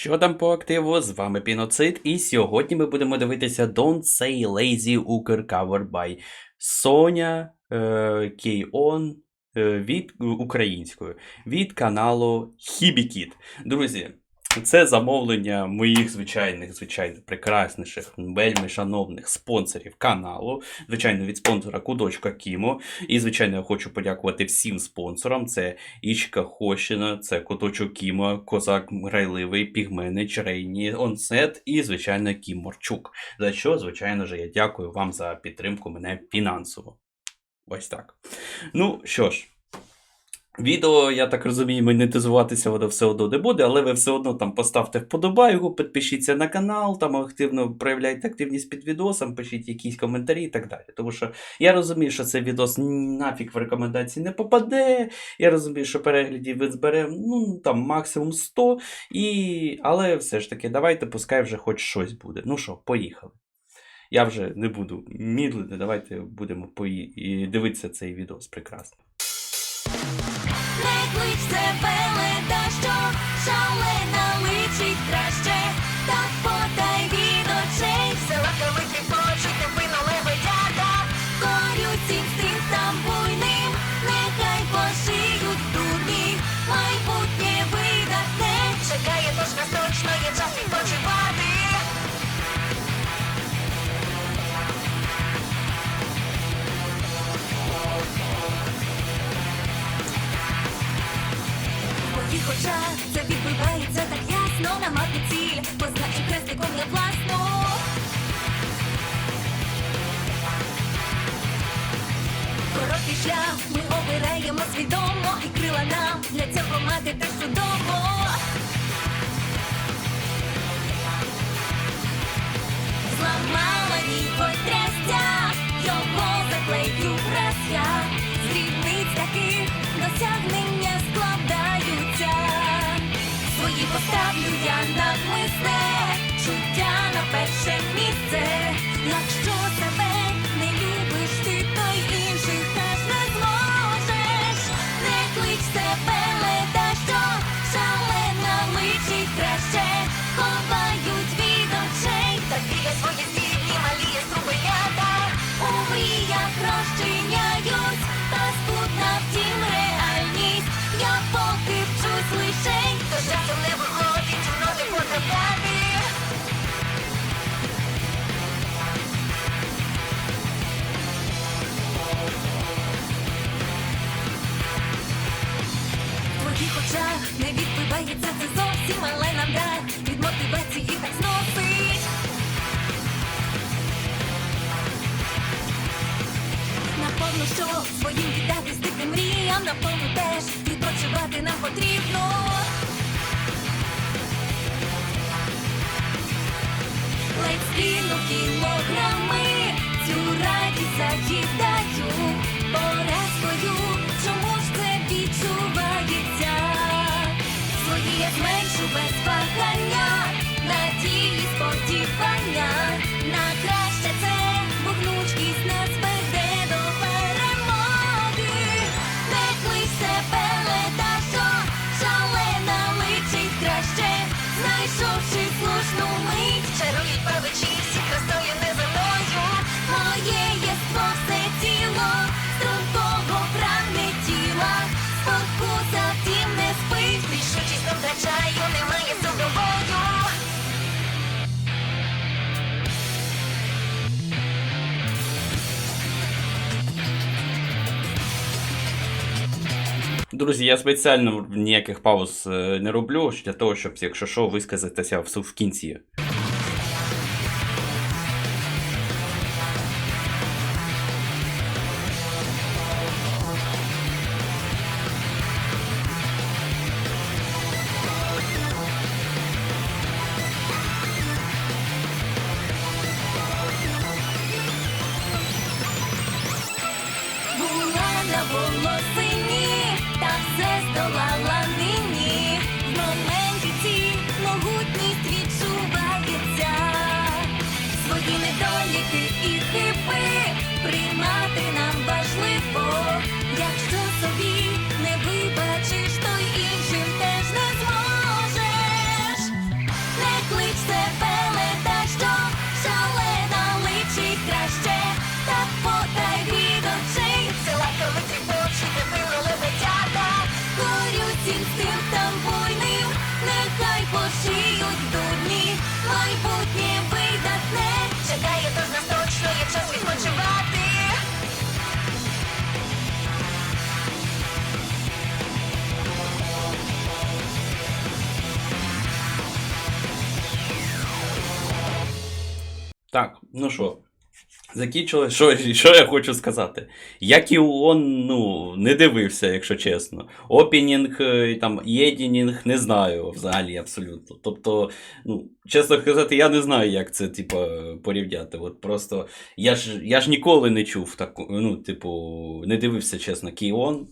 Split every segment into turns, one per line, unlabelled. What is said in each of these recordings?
Що там по активу? З вами Піноцид, і сьогодні ми будемо дивитися Don't Say Lazy Uker Cover by Соня е, Кейон е, від українською від каналу Хібікіт. Друзі, це замовлення моїх звичайних, звичайно, прекрасніших, вельми шановних спонсорів каналу. Звичайно, від спонсора Кудочка Кімо. І, звичайно, я хочу подякувати всім спонсорам. Це Ічка Хощина, це Куточок Кіма, Козак Грайливий, Пігменич, Рейні, Онсет і, звичайно, Кім Морчук. За що, звичайно ж, я дякую вам за підтримку мене фінансово. Ось так. Ну що ж. Відео, я так розумію, монетизуватися воно все одно не буде, але ви все одно там поставте вподобайку, підпишіться на канал, там активно проявляйте активність під відосом, пишіть якісь коментарі і так далі. Тому що я розумію, що цей відос нафіг в рекомендації не попаде. Я розумію, що переглядів ви зберемо ну, там, максимум 100, і... але все ж таки, давайте, пускай вже хоч щось буде. Ну що, поїхали. Я вже не буду мідлити, давайте будемо пої... дивитися цей відос прекрасно.
Пеле себе що шалена личить краще, Це відбивається так ясно, на мати ціль, позначив хрестиком власну. Короткий шлях ми обираємо свідомо, Свої поставлю я навмисне, чуття на перше місце. Що своїм
Друзі, я спеціально ніяких пауз е, не роблю для того, щоб, якщо що, висказатися в в кінці.
Приймати нам важливо. Якщо собі
Так, ну що, закінчили. Що, що я хочу сказати? Як і он, ну, не дивився, якщо чесно. Опінінг, е, там, єдінінг не знаю взагалі абсолютно. Тобто, ну, чесно сказати, я не знаю, як це, типу, порівняти. От просто я ж, я ж ніколи не чув таку, ну, типу, не дивився, чесно, Кіон.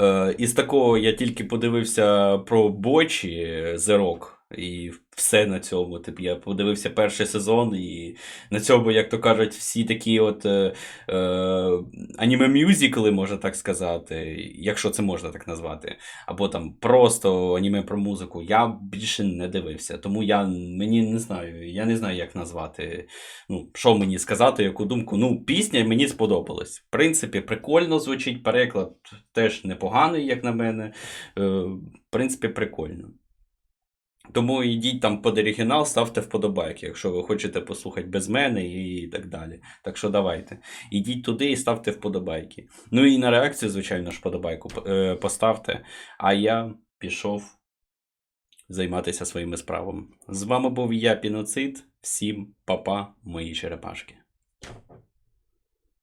Е, із такого я тільки подивився про бочі Rock, і все на цьому. Типу, я подивився перший сезон, і на цьому, як то кажуть, всі такі от е, е, аніме-мюзикли, можна так сказати, якщо це можна так назвати, або там просто аніме про музику, я більше не дивився. Тому я мені не знаю, я не знаю, як назвати. Ну, що мені сказати, яку думку. Ну, пісня мені сподобалась. В принципі, прикольно звучить, переклад теж непоганий, як на мене. Е, в принципі, прикольно. Тому йдіть там під оригінал, ставте вподобайки, якщо ви хочете послухати без мене і так далі. Так що давайте. Ідіть туди і ставте вподобайки. Ну і на реакцію, звичайно ж, вподобайку е, поставте. А я пішов займатися своїми справами. З вами був я, Піноцид. Всім па-па, мої черепашки.